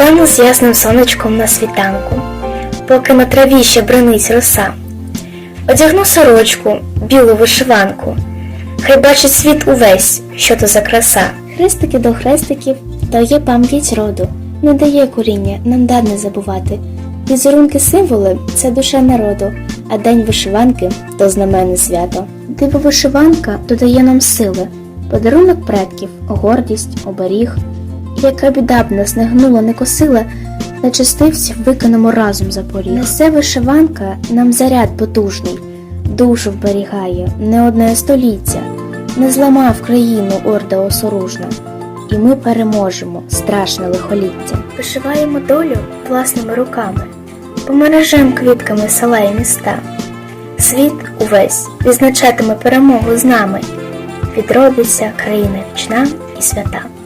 Стану з ясним сонечком на світанку, поки на траві ще бринить роса. Одягну сорочку, білу вишиванку, хай бачить світ увесь, що то за краса. Хрестики до хрестиків дає пам'ять роду, не дає коріння, нам дад не забувати. Візерунки символи це душа народу, а день вишиванки то знаменне свято. Диво вишиванка додає нам сили, подарунок предків, гордість, оберіг. Яка біда б нас не гнула, не косила, нечистивців виконемо разом за поріг. Несе вишиванка нам заряд потужний, душу вберігає не одне століття, не зламав країну орда осоружна, і ми переможемо страшне лихоліття. Вишиваємо долю власними руками, помережем квітками села і міста. Світ увесь відзначатиме перемогу з нами. Відродиться країна вічна і свята.